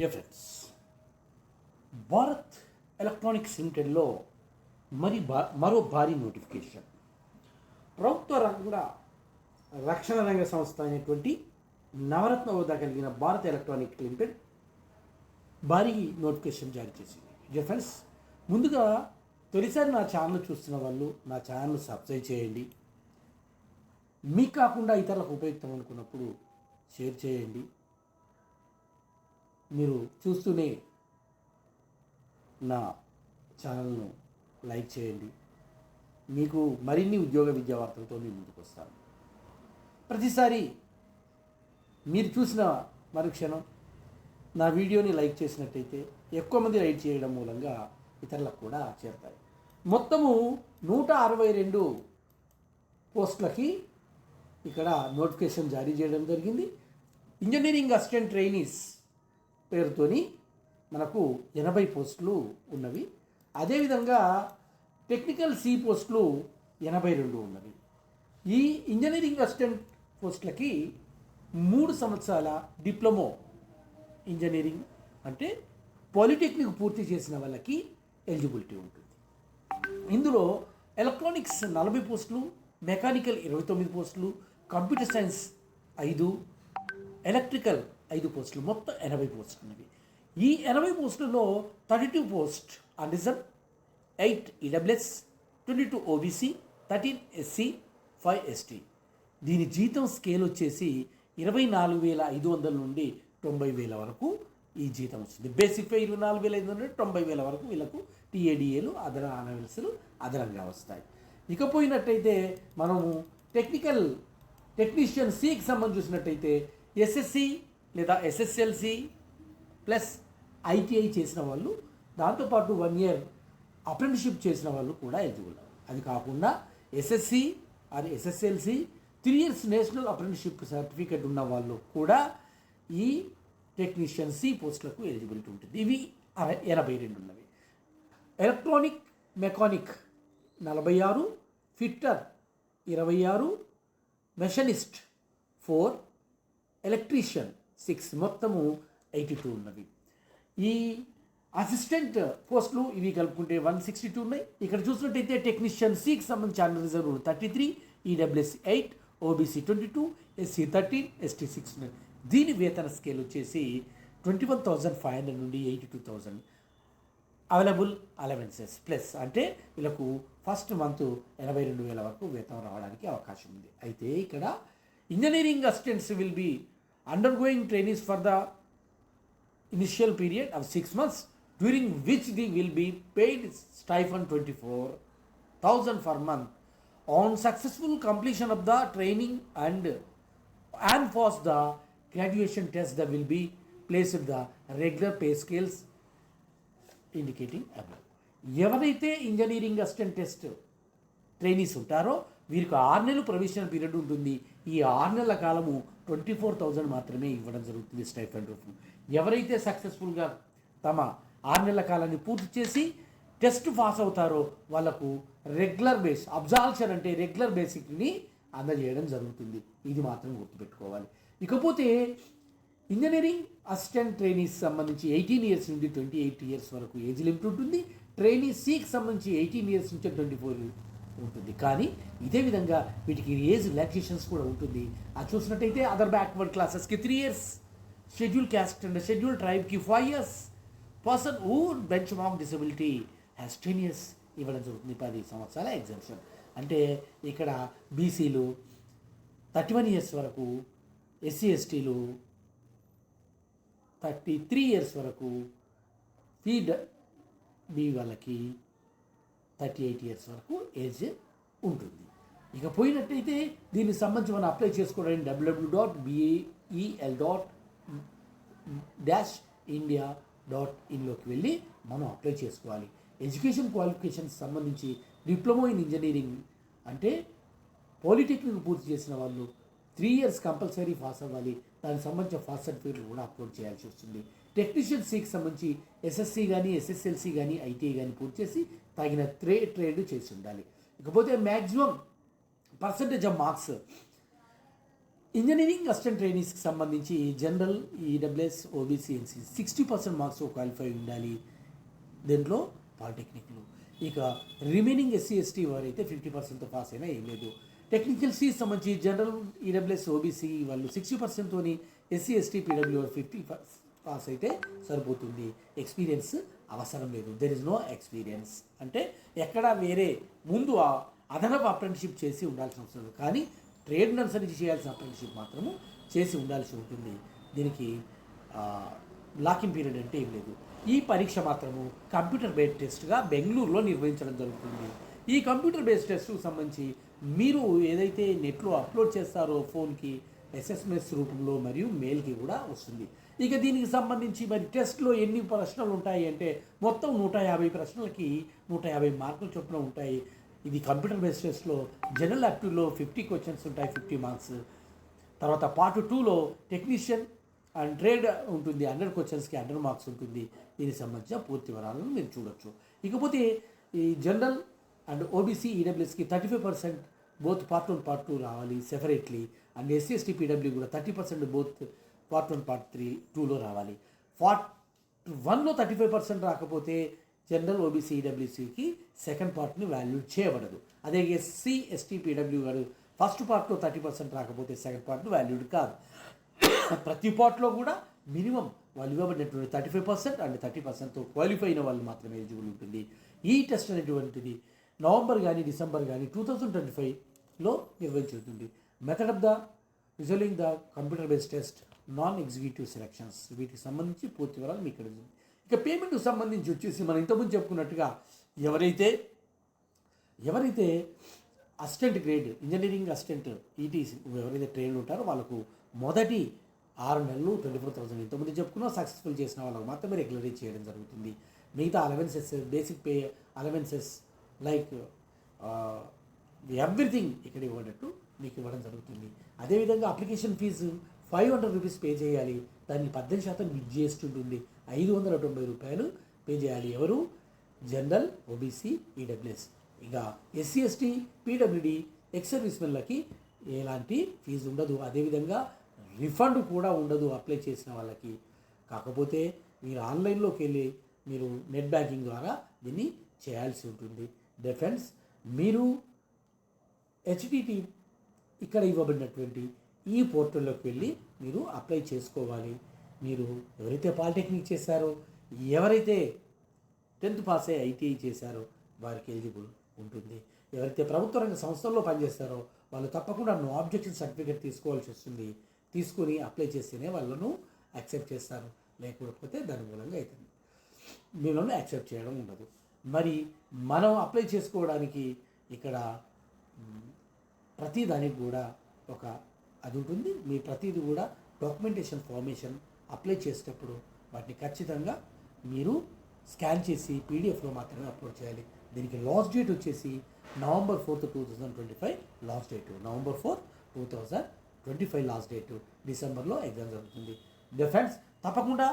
Dear friends Bharat electronics లిమిటెడ్లో మరి భా మరో భారీ నోటిఫికేషన్ ప్రభుత్వ రంగ రక్షణ రంగ సంస్థ అయినటువంటి నవరత్న హోదా కలిగిన భారత్ ఎలక్ట్రానిక్ లిమిటెడ్ భారీ నోటిఫికేషన్ జారీ చేసింది. డియర్ ఫ్రెండ్స్ ముందుగా తొలిసారి నా ఛానల్ చూస్తున్న వాళ్ళు నా ఛానల్ సబ్స్క్రైబ్ చేయండి. మీకు కాకుండా ఇతరులకు ఉపయుక్తం అనుకున్నప్పుడు షేర్ చేయండి. మీరు చూస్తూనే నా ఛానల్ను లైక్ చేయండి. మీకు మరిన్ని ఉద్యోగ విద్యా వార్తలతో నేను ముందుకు వస్తాను. ప్రతిసారి మీరు చూసిన మరుక్షణం నా వీడియోని లైక్ చేసినట్టయితే ఎక్కువ మంది లైక్ చేయడం మూలంగా ఇతరులకు కూడా చేరుతాయి. మొత్తము నూట అరవై రెండు పోస్టులకి ఇక్కడ నోటిఫికేషన్ జారీ చేయడం జరిగింది. ఇంజనీరింగ్ అసిస్టెంట్ ట్రైనీస్ పేరుతోని మనకు ఎనభై పోస్టులు ఉన్నవి. అదేవిధంగా టెక్నికల్ సి పోస్టులు ఎనభై రెండు ఉన్నవి. ఈ ఇంజనీరింగ్ అసిస్టెంట్ పోస్టులకి మూడు సంవత్సరాల డిప్లొమో ఇంజనీరింగ్ అంటే పాలిటెక్నిక్ పూర్తి చేసిన వాళ్ళకి ఎలిజిబిలిటీ ఉంటుంది. ఇందులో ఎలక్ట్రానిక్స్ నలభై పోస్టులు మెకానికల్ ఇరవై తొమ్మిది పోస్టులు కంప్యూటర్ సైన్స్ ఐదు ఎలక్ట్రికల్ ఐదు పోస్టులు మొత్తం ఎనభై పోస్టులు ఉన్నవి ఈ ఎనభై పోస్టులలో thirty two post unreserved eight EWS twenty two OBC thirteen SC five ST. దీని జీతం స్కేల్ వచ్చేసి ఇరవై నాలుగు వేల ఐదు వందల నుండి తొంభై వేల వరకు ఈ జీతం వస్తుంది. బేసిక్ పే ఇరవై నాలుగు వేల ఐదు వందల నుండి తొంభై వేల వరకు వీళ్ళకు టీఏడిఏలు అదన అనవెల్స్లు అదనంగా వస్తాయి. ఇకపోయినట్టయితే మనము టెక్నికల్ టెక్నీషియన్ సికి సంబంధించినట్టయితే ఎస్ఎస్సి లేదా ఎస్ఎస్ఎల్సి ప్లస్ ఐటీఐ చేసిన వాళ్ళు దాంతోపాటు వన్ ఇయర్ అప్రెంటిషిప్ చేసిన వాళ్ళు కూడా ఎలిజిబుల్ అది కాకుండా ఎస్ఎస్సి అది SSLC three years national apprenticeship certificate ఉన్న వాళ్ళు కూడా ఈ టెక్నీషియన్ సి పోస్టులకు ఎలిజిబిలిటీ ఉంటుంది. ఇవి అర- ఎనభై రెండు ఉన్నవి. ఎలక్ట్రానిక్ మెకానిక్ నలభై ఆరు ఫిట్టర్ ఇరవై ఆరు మెషనిస్ట్ ఫోర్ ఎలక్ట్రీషియన్ సిక్స్ మొత్తము ఎయిటీ టూ ఉన్నది. ఈ అసిస్టెంట్ పోస్టులు ఇవి కలుపుకుంటే వన్ సిక్స్టీ టూ ఉన్నాయి. ఇక్కడ చూసినట్టయితే టెక్నీషియన్ సికి సంబంధించిన reserve thirty three EWS eight OBC twenty two SC thirteen ST six ఉన్నాయి. దీని వేతన స్కేల్ వచ్చేసి twenty one thousand five hundred నుండి eighty two thousand available allowances plus అంటే వీళ్ళకు ఫస్ట్ మంత్ ఎనభై రెండు వేల వరకు వేతనం రావడానికి అవకాశం ఉంది. అయితే ఇక్కడ engineering assistants will be undergoing trainings for the initial period of six months during which they will be paid stipend 24000 per month on successful completion of the training and and pass the graduation test that will be placed the regular pay scales indicating above ఎవరైతే engineering assistant test trainees ఉంటారో వీరికి ఆరు నెలలు provisional period ఉంటుంది. ఈ ఆరు నెలల కాలము ట్వంటీ ఫోర్ థౌజండ్ మాత్రమే ఇవ్వడం జరుగుతుంది స్టైఫండ్ రూఫ్ ఎవరైతే సక్సెస్ఫుల్గా తమ ఆరు నెలల కాలాన్ని పూర్తి చేసి టెస్ట్ పాస్ అవుతారో వాళ్ళకు రెగ్యులర్ బేస్ అబ్జాల్షన్ అంటే రెగ్యులర్ బేసిక్ని అందజేయడం జరుగుతుంది. ఇది మాత్రం గుర్తుపెట్టుకోవాలి. ఇకపోతే ఇంజనీరింగ్ అసిస్టెంట్ ట్రైనీస్ సంబంధించి ఎయిటీన్ ఇయర్స్ నుండి ట్వంటీ ఎయిట్ ఇయర్స్ వరకు ఏజ్ లిమిట్ ఉంటుంది. ట్రైనీ సికి సంబంధించి ఎయిటీన్ ఇయర్స్ నుంచి ట్వంటీ ఫోర్ ఉంటుంది. కానీ ఇదే విధంగా వీటికి ఏజ్ రిలాక్సేషన్స్ కూడా ఉంటుంది. అది చూసినట్టయితే అదర్ బ్యాక్వర్డ్ క్లాసెస్కి three years schedule caste and schedule ట్రైబ్కి five years person uh benchmark disability has ten years ఇవ్వడం జరుగుతుంది. పది సంవత్సరాల ఎగ్జామ్షన్ అంటే ఇక్కడ బీసీలు థర్టీ వన్ ఇయర్స్ వరకు ఎస్సీ ఎస్టీలు థర్టీ త్రీ ఇయర్స్ వరకు ఫీడ్ బీ వాళ్ళకి థర్టీ ఎయిట్ ఇయర్స్ వరకు ఏజ్ ఉంటుంది. ఇక పోయినట్టయితే దీనికి సంబంధించి మనం అప్లై చేసుకోవడానికి W W dot BEL dot dash India dot ఇన్లోకి వెళ్ళి మనం అప్లై చేసుకోవాలి. ఎడ్యుకేషన్ క్వాలిఫికేషన్స్ సంబంధించి డిప్లొమా ఇన్ ఇంజనీరింగ్ అంటే పాలిటెక్నిక్ పూర్తి చేసిన వాళ్ళు త్రీ ఇయర్స్ కంపల్సరీ పాస్ అవ్వాలి. దానికి సంబంధించిన ఫాస్ట్ సర్టిఫికేట్లు కూడా అప్లోడ్ చేయాల్సి వస్తుంది. టెక్నీషియన్ సికి సంబంధించి ఎస్ఎస్సి కానీ ఎస్ఎస్ఎల్సి కానీ ఐటీఐ కానీ పూర్తి చేసి తగిన ట్రే ట్రేడ్ చేసి ఉండాలి. ఇకపోతే maximum percentage of marks. Engineering assistant ట్రైనీస్కి సంబంధించి general EWS OBC NC sixty percent marks qualify ఉండాలి. దీంట్లో పాలిటెక్నిక్లు. ఇక రిమైనింగ్ ఎస్సీ ఎస్టీ వారైతే ఫిఫ్టీ పర్సెంట్తో పాస్ అయినా ఏం లేదు. టెక్నికల్ సీ సంబంధించి జనరల్ ఈడబ్ల్యూఎస్ ఓబీసీ వాళ్ళు sixty పర్సెంట్తోని SC ST PW fifty pass అయితే సరిపోతుంది. ఎక్స్పీరియన్స్ అవసరం లేదు. దెర్ ఇస్ నో ఎక్స్పీరియన్స్ అంటే ఎక్కడ వేరే ముందు ఆ అదనపు అప్రెంటిషిప్ చేసి ఉండాల్సిన అవసరం లేదు. కానీ ట్రేడ్ని అనుసరించి చేయాల్సిన అప్రెంటిషిప్ మాత్రము చేసి ఉండాల్సి ఉంటుంది. దీనికి లాకింగ్ పీరియడ్ అంటే ఏం లేదు. ఈ పరీక్ష మాత్రము కంప్యూటర్ బేస్డ్ టెస్ట్గా బెంగళూరులో నిర్వహించడం జరుగుతుంది. ఈ కంప్యూటర్ బేస్డ్ టెస్ట్కు సంబంధించి మీరు ఏదైతే నెట్లో అప్లోడ్ చేస్తారో ఫోన్కి ఎస్ఎస్ఎంఎస్ రూపంలో మరియు మెయిల్కి కూడా వస్తుంది. ఇక దీనికి సంబంధించి మరి టెస్ట్లో ఎన్ని ప్రశ్నలు ఉంటాయి అంటే మొత్తం నూట యాభై ప్రశ్నలకి నూట యాభై మార్కులు చొప్పున ఉంటాయి. ఇది కంప్యూటర్ బేస్డ్ టెస్ట్లో జనరల్ యాప్టివ్లో ఫిఫ్టీ క్వశ్చన్స్ ఉంటాయి ఫిఫ్టీ మార్క్స్. తర్వాత పార్ట్ టూలో టెక్నీషియన్ అండ్ ట్రేడ్ ఉంటుంది హండ్రెడ్ క్వశ్చన్స్కి హండ్రెడ్ మార్క్స్ ఉంటుంది. దీనికి సంబంధించిన పూర్తి వివరాలను మీరు చూడొచ్చు. ఇకపోతే ఈ general and OBC ఈడబ్ల్యూఎస్కి thirty five percent both part one part two రావాలి separately. And SC ST PW కూడా thirty percent both part one part three టూలో రావాలి. పార్ట్ వన్లో థర్టీ ఫైవ్ పర్సెంట్ రాకపోతే జనరల్ ఓబీసీ ఈడబ్ల్యూసీకి సెకండ్ పార్ట్ని వాల్యూ చేయబడదు. అదే SC ST PW గారు ఫస్ట్ పార్ట్లో థర్టీ పర్సెంట్ రాకపోతే సెకండ్ పార్ట్ వాల్యూడ్ కాదు. ప్రతి పార్ట్లో కూడా మినిమం వాళ్ళు ఇవ్వబడినటువంటి thirty five percent and thirty పర్సెంట్తో qualify అయిన వాళ్ళు మాత్రమే ఎలిజిబుల్ ఉంటుంది. ఈ టెస్ట్ అనేటువంటిది నవంబర్ కానీ డిసెంబర్ కానీ టూ థౌజండ్ ట్వంటీ ఫైవ్లో నిర్వహించుతుంది method of the resolving the computer based test non executive selections వీటికి సంబంధించి పూర్తి వివరాలు మీకు ఇక్కడ ఇక పేమెంట్కి సంబంధించి వచ్చేసి మనం ఇంతకుముందు చెప్పుకున్నట్టుగా ఎవరైతే ఎవరైతే assistant grade engineering assistant ETC ఎవరైతే ట్రైన్ ఉంటారో వాళ్ళకు మొదటి ఆరు నెలలు ట్వంటీ ఫోర్ థౌసండ్ ఇంతకుముందు చెప్పుకున్నా. సక్సెస్ఫుల్ చేసిన వాళ్ళకు మాత్రమే రెగ్యులరీ చేయడం జరుగుతుంది. మిగతా allowances basic pay allowances like everything ఇక్కడ ఇవ్వడట్టు మీకు ఇవ్వడం జరుగుతుంది. అదేవిధంగా application fee five hundred rupees pay చేయాలి. దానికి పద్దెనిమిది శాతం విద్యేస్ట్ ఉంటుంది ఐదు వందల తొంభై రూపాయలు పే చేయాలి. ఎవరు? General OBC EWS. ఇక ఎస్సీ ఎస్టీ పీడబ్ల్యూడి ఎక్స్ సర్వీస్మెన్లకి ఎలాంటి ఫీజు ఉండదు. అదేవిధంగా రిఫండ్ కూడా ఉండదు అప్లై చేసిన వాళ్ళకి. కాకపోతే మీరు ఆన్లైన్లోకి వెళ్ళి మీరు నెట్ బ్యాంకింగ్ ద్వారా దీన్ని చేయాల్సి ఉంటుంది. డిఫెన్స్ మీరు హెచ్డిటి ఇక్కడ ఇవ్వబడినటువంటి ఈ పోర్టల్లోకి వెళ్ళి మీరు అప్లై చేసుకోవాలి. మీరు ఎవరైతే పాలిటెక్నిక్ చేశారో ఎవరైతే టెన్త్ పాస్ అయ్యి ఐటీఐ చేశారో వారికి ఎలిజిబుల్ ఉంటుంది. ఎవరైతే ప్రభుత్వ రంగ సంస్థల్లో పనిచేస్తారో వాళ్ళు తప్పకుండా నో ఆబ్జెక్షన్ సర్టిఫికేట్ తీసుకోవాల్సి వస్తుంది. తీసుకొని అప్లై చేస్తేనే వాళ్ళను యాక్సెప్ట్ చేస్తారు. లేకపోతే దాని మూలంగా అవుతుంది మిమ్మల్ని యాక్సెప్ట్ చేయడం ఉండదు. మరి మనం అప్లై చేసుకోవడానికి ఇక్కడ ప్రతి దానికి కూడా ఒక అది ఉంటుంది. మీ ప్రతిదీ కూడా డాక్యుమెంటేషన్ ఫార్మేషన్ అప్లై చేసేటప్పుడు వాటిని ఖచ్చితంగా మీరు స్కాన్ చేసి పీడిఎఫ్లో మాత్రమే అప్లోడ్ చేయాలి. దీనికి లాస్ట్ డేట్ వచ్చేసి November fourth two thousand twenty five last date November fourth two thousand twenty five last date డిసెంబర్లో ఎగ్జామ్ జరుగుతుంది ఫ్రెండ్స్ తప్పకుండా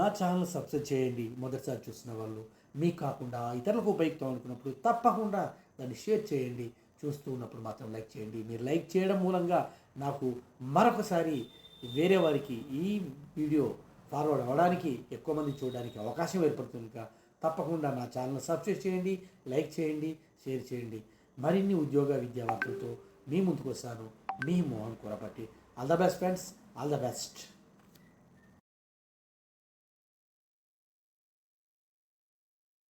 నా ఛానల్ సబ్స్క్రైబ్ చేయండి. మొదటిసారి చూసిన వాళ్ళు మీకు కాకుండా ఇతరులకు ఉపయుక్తం అనుకున్నప్పుడు తప్పకుండా దాన్ని షేర్ చేయండి. చూస్తూ ఉన్నప్పుడు మాత్రం లైక్ చేయండి. మీరు లైక్ చేయడం మూలంగా నాకు మరొకసారి వేరే వారికి ఈ వీడియో ఫార్వర్డ్ అవ్వడానికి ఎక్కువ మంది చూడడానికి అవకాశం ఏర్పడుతుంది కనుక తప్పకుండా నా ఛానల్ సబ్స్క్రైబ్ చేయండి లైక్ చేయండి షేర్ చేయండి. మరిన్ని ఉద్యోగ విద్యా వార్తలతో మీ ముందుకు వస్తాను. మీ Mohan Kurapatti. All the best friends all the best